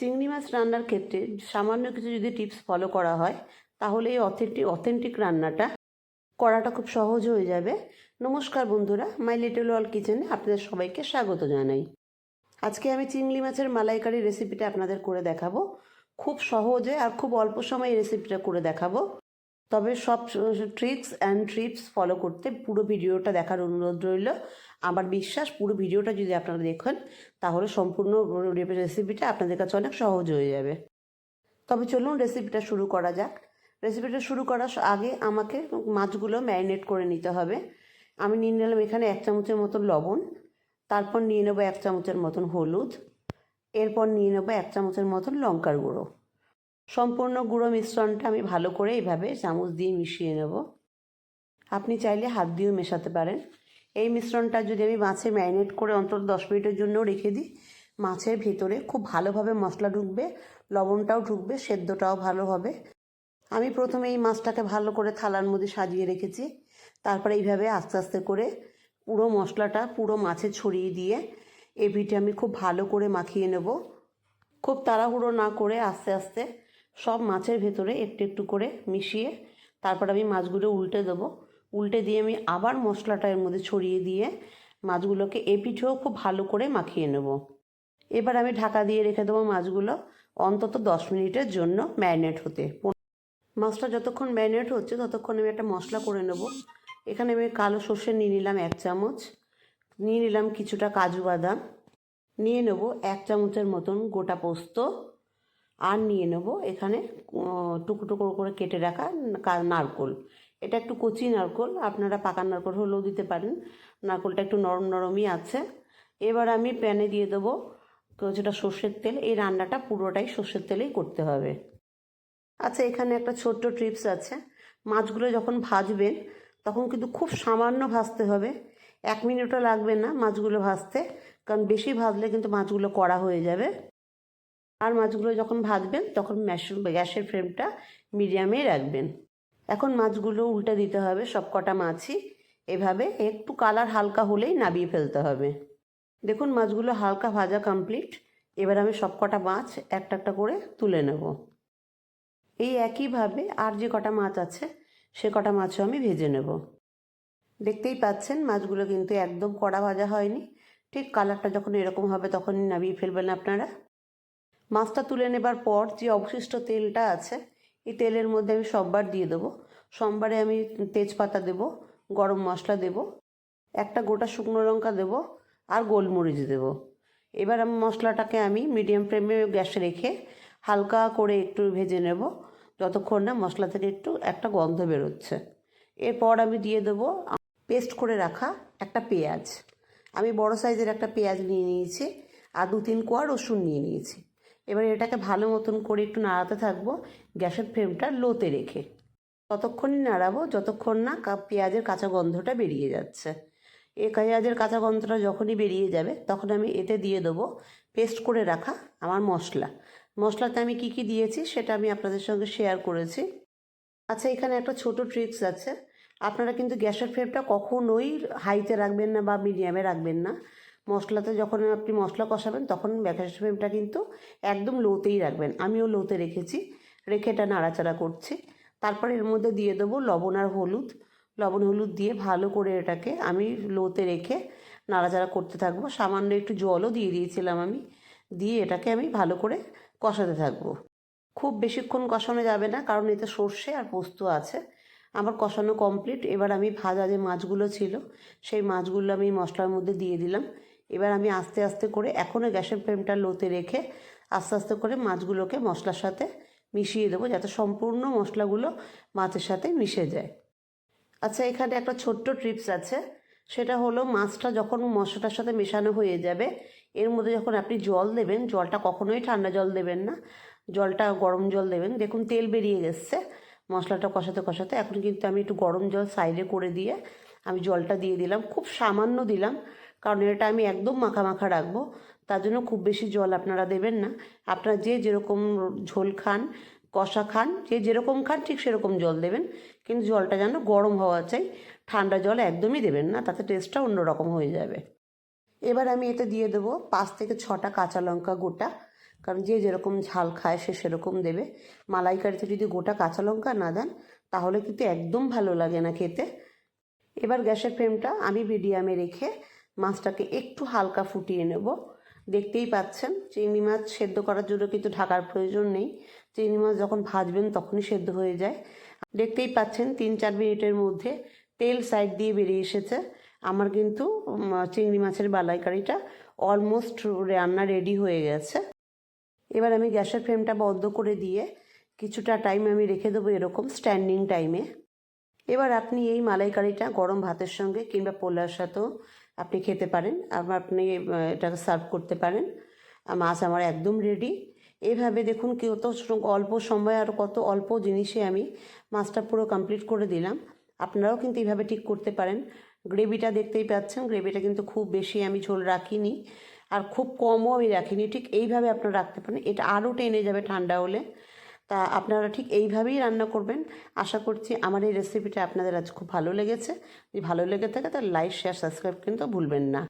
চিংড়ি মাছ রান্নার ক্ষেত্রে সামান্য কিছু যদি টিপস ফলো করা হয়, তাহলে এই অথেন্টিক অথেন্টিক রান্নাটা করাটা খুব সহজ হয়ে যাবে। নমস্কার বন্ধুরা মাই লিটল ওয়াল কিচেনে আপনাদের সবাইকে স্বাগত জানাই। আজকে আমি চিংড়ি মাছের মালাইকারি রেসিপিটা আপনাদের করে দেখাবো। খুব সহজে আর খুব অল্প সময়ে রেসিপিটা করে দেখাবো। তবে সব ট্রিক্স অ্যান্ড ট্রিপস ফলো করতে পুরো ভিডিওটা দেখার অনুরোধ রইল। আমার বিশ্বাস পুরো ভিডিওটা যদি আপনারা দেখেন, তাহলে সম্পূর্ণ রেসিপিটা আপনাদের কাছে অনেক সহজ হয়ে যাবে। তবে চলুন রেসিপিটা শুরু করা যাক। রেসিপিটা শুরু করার আগে আমাকে মাছগুলো ম্যারিনেট করে নিতে হবে। আমি নিয়ে নিলাম এখানে এক চামচের মতন লবণ, তারপর নিয়ে নেব এক চামচের মতন হলুদ, এরপর নিয়ে নেব এক চামচের মতন লঙ্কার গুঁড়ো। সম্পূর্ণ গুঁড়ো মিশ্রণটা আমি ভালো করে এইভাবে চামচ দিয়ে মিশিয়ে নেব। আপনি চাইলে হাত দিয়েও মেশাতে পারেন। এই মিশ্রণটা যদি আমি মাছে ম্যারিনেট করে অন্তত দশ মিনিটের জন্যও রেখে দিই, মাছের ভেতরে খুব ভালোভাবে মশলা ঢুকবে, লবণটাও ঢুকবে, সেদ্ধটাও ভালো হবে। আমি প্রথমে এই মাছটাকে ভালো করে থালার মধ্যে সাজিয়ে রেখেছি। তারপরে এইভাবে আস্তে আস্তে করে পুরো মশলাটা পুরো মাছে ছড়িয়ে দিয়ে এভিটে আমি খুব ভালো করে মাখিয়ে নেব। খুব তাড়াহুড়ো না করে আস্তে আস্তে সব মাছের ভেতরে একটু একটু করে মিশিয়ে তারপর আমি মাছগুলো উল্টে দেবো। উল্টে দিয়ে আমি আবার মশলাটা এর মধ্যে ছড়িয়ে দিয়ে মাছগুলোকে এপিঠেও খুব ভালো করে মাখিয়ে নেব। এবার আমি ঢাকা দিয়ে রেখে দেবো মাছগুলো অন্তত দশ মিনিটের জন্য ম্যারিনেট হতে। মাছটা যতক্ষণ ম্যারিনেট হচ্ছে ততক্ষণ আমি একটা মশলা করে নেব। এখানে আমি কালো সর্ষে নিয়ে নিলাম এক চামচ, নিয়ে নিলাম কিছুটা কাজু বাদাম, নিয়ে নেব এক চামচের মতন গোটা পোস্ত আর নিয়ে নেব এখানে টুকরো টুকরো করে কেটে রাখা নারকোল। এটা একটু কচি নারকোল, আপনারা পাকা নারকোল হলেও দিতে পারেন। নারকোলটা একটু নরম নরমই আছে। এবার আমি প্যানে দিয়ে দেবো কিছুটা সর্ষের তেল, এই রান্নাটা পুরোটাই সর্ষের তেলেই করতে হবে। আচ্ছা এখানে একটা ছোট্ট ট্রিপস আছে। মাছগুলো যখন ভাজবেন, তখন কিন্তু খুব সামান্য ভাজতে হবে। এক মিনিটও লাগবে না মাছগুলো ভাজতে, কারণ বেশি ভাজলে কিন্তু মাছগুলো কড়া হয়ে যাবে। আর মাছগুলো যখন ভাজবেন, তখন ম্যাশ, গ্যাসের ফ্লেমটা মিডিয়ামেই রাখবেন। এখন মাছগুলো উল্টে দিতে হবে সব কটা মাছই। এভাবে একটু কালার হালকা হলেই নাবিয়ে ফেলতে হবে। দেখুন, মাছগুলো হালকা ভাজা কমপ্লিট এবার আমি সব কটা মাছ একটা একটা করে তুলে নেব। এই একইভাবে আর যে কটা মাছ আছে, সে কটা মাছও আমি ভেজে নেব। দেখতেই পাচ্ছেন, মাছগুলো কিন্তু একদম কড়া ভাজা হয়নি। ঠিক কালারটা যখন এরকম হবে তখনই নামিয়ে ফেলবেন আপনারা। মাছটা তুলে নেবার পর যে অবশিষ্ট তেলটা আছে এই তেলের মধ্যে আমি সববার দিয়ে দেবো। সোমবারে আমি তেজপাতা দেব, গরম মশলা দেব, একটা গোটা শুকনো লঙ্কা দেব আর গোলমরিচ দেব। এবার আমি মশলাটাকে আমি মিডিয়াম ফ্লেমে গ্যাসে রেখে হালকা করে একটু ভেজে নেব, যতক্ষণ না মশলা থেকে একটু একটা গন্ধ বেরোচ্ছে। এরপর আমি দিয়ে দেবো পেস্ট করে রাখা একটা পেঁয়াজ। আমি বড় সাইজের একটা পেঁয়াজ নিয়ে নিয়েছি আর দু তিন কোয়া রসুন নিয়ে নিয়েছি। এবার এটাকে ভালো মতন করে একটু নাড়াতে থাকব, গ্যাসের ফ্লেমটা লোতে রেখে। ততক্ষণই নাড়াবো, যতক্ষণ না পেঁয়াজের কাঁচা গন্ধটা বেরিয়ে যাচ্ছে। এ পেঁয়াজের কাঁচা গন্ধটা যখনই বেরিয়ে যাবে, তখন আমি এতে দিয়ে দেবো পেস্ট করে রাখা আমার মশলা। মশলাতে আমি কি কি দিয়েছি সেটা আমি আপনাদের সঙ্গে শেয়ার করেছি। আচ্ছা এখানে একটা ছোট ট্রিক্স আছে। আপনারা কিন্তু গ্যাসের ফ্লেমটা কখনোই হাইতে রাখবেন না বা মিডিয়ামে রাখবেন না। মশলাতে যখন আপনি মশলা কষাবেন, তখন গ্যাসের ফ্লেমটা কিন্তু একদম লোতেই রাখবেন। আমিও লোতে রেখেছি, রেখে এটা নাড়াচাড়া করছি। তারপরে এর মধ্যে দিয়ে দেবো লবণ আর হলুদ। লবণ, হলুদ দিয়ে ভালো করে এটাকে আমি লোতে রেখে নাড়াচাড়া করতে থাকব। সামান্য একটু জলও দিয়ে দিয়েছিলাম আমি, দিয়ে এটাকে আমি ভালো করে কষাতে থাকব। খুব বেশিক্ষণ কষানো যাবে না, কারণ এতে সর্ষে আর পোস্ত আছে। আমার কষানো কমপ্লিট। এবার আমি ভাজা যে মাছগুলো ছিল, সেই মাছগুলো আমি মশলার মধ্যে দিয়ে দিলাম। এবার আমি আস্তে আস্তে করে এখনও গ্যাসের ফ্লেমটা লোতে রেখে আস্তে আস্তে করে মাছগুলোকে মশলার সাথে মিশিয়ে দেবো যাতে সম্পূর্ণ মশলাগুলো মাছের সাথে মিশে যায়। আচ্ছা এখানে একটা ছোট্ট ট্রিপস আছে। সেটা হলো মাছটা যখন মশলাটার সাথে মেশানো হয়ে যাবে, এর মধ্যে যখন আপনি জল দেবেন, জলটা কখনোই ঠান্ডা জল দেবেন না, জলটা গরম জল দেবেন। দেখুন, তেল বেরিয়ে গেছে, মশলাটা কষাতে কষাতে। এখন কিন্তু আমি একটু গরম জল সাইডে করে দিয়ে আমি জলটা দিয়ে দিলাম। খুব সামান্য দিলাম কারণ এটা আমি একদম মাখা মাখা রাখব। তার জন্য খুব বেশি জল আপনারা দেবেন না। আপনারা যে যেরকম ঝোল খান, কষা খান, যে যেরকম খান ঠিক সেরকম জল দেবেন। কিন্তু জলটা যেন গরম হওয়া চাই, ঠান্ডা জল একদমই দেবেন না, তাতে টেস্টটা অন্যরকম হয়ে যাবে। এবার আমি এতে দিয়ে দেবো পাঁচ থেকে ছটা কাঁচা লঙ্কা গোটা, কারণ যে যেরকম ঝাল খায় সে সেরকম দেবে। মালাইকারিতে যদি গোটা কাঁচা লঙ্কা না দেন, তাহলে কিন্তু একদম ভালো লাগে না খেতে। এবার গ্যাসের ফ্লেমটা আমি মিডিয়ামে রেখে মাছটাকে একটু হালকা ফুটিয়ে নেব। দেখতেই পাচ্ছেন, চিংড়ি মাছ সেদ্ধ করার জন্য কিন্তু ঢাকার প্রয়োজন নেই। চিংড়ি মাছ যখন ভাজবেন তখনই সেদ্ধ হয়ে যায়। দেখতেই পাচ্ছেন, তিন চার মিনিটের মধ্যে তেল সাইড দিয়ে বেরিয়ে এসেছে। আমার কিন্তু চিংড়ি মাছের বালাইকারিটা অলমোস্ট রান্না রেডি হয়ে গেছে। এবার আমি গ্যাসের ফ্লেমটা বন্ধ করে দিয়ে কিছুটা টাইম আমি রেখে দেবো এরকম স্ট্যান্ডিং টাইমে। এবার আপনি এই মালাইকারিটা গরম ভাতের সঙ্গে কিংবা পোলার সাথেও আপনি খেতে পারেন, আবার আপনি এটাকে সার্ভ করতে পারেন। মাছ আমার একদম রেডি এভাবে দেখুন কত অল্প সময় আর কত অল্প জিনিসে আমি মাছটা পুরো কমপ্লিট করে দিলাম। আপনারাও কিন্তু এইভাবে ঠিক করতে পারেন। গ্রেভিটা দেখতেই পাচ্ছেন, গ্রেভিটা কিন্তু খুব বেশি আমি ঝোল রাখিনি। আর খুব কমও আমি রাখিনি, ঠিক এইভাবে আপনারা রাখতে পারেন। এটা আরও টেনে যাবে ঠান্ডা হলে। তা আপনারা ঠিক এইভাবেই রান্না করবেন। আশা করছি আমার এই রেসিপিটা আপনাদের আজ খুব ভালো লেগেছে। যদি ভালো লেগে থাকে তাহলে লাইক শেয়ার সাবস্ক্রাইব কিন্তু ভুলবেন না।